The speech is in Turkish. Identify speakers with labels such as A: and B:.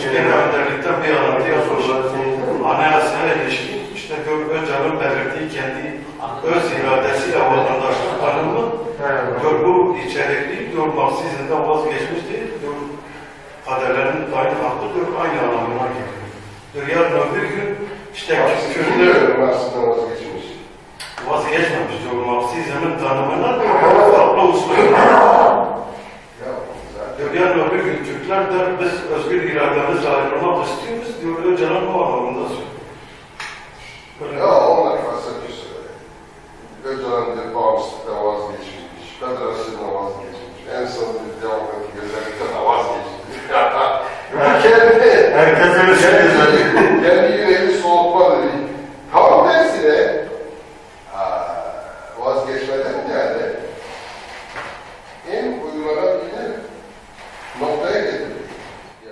A: fikirlerle birlikte bir anlatıya sorular anayasaya ilişkin işte Görgü Öcal'ın belirttiği kendi öz iradesiyle vatandaşlık tanımı Görgü içerikli yormaksızından vazgeçmiştir. Kaderlerin aynı hakkıdır, aynı anlamına gelir. Yarın öbür gün işte Kürtler
B: vazgeçmiş.
A: Vazgeçmemiş yormaksızının tanımına farklı yarın öbür gün Türkler de biz özgür irademizle ayrılmak istiyoruz diyor Öcalan bu anlamında söylüyor.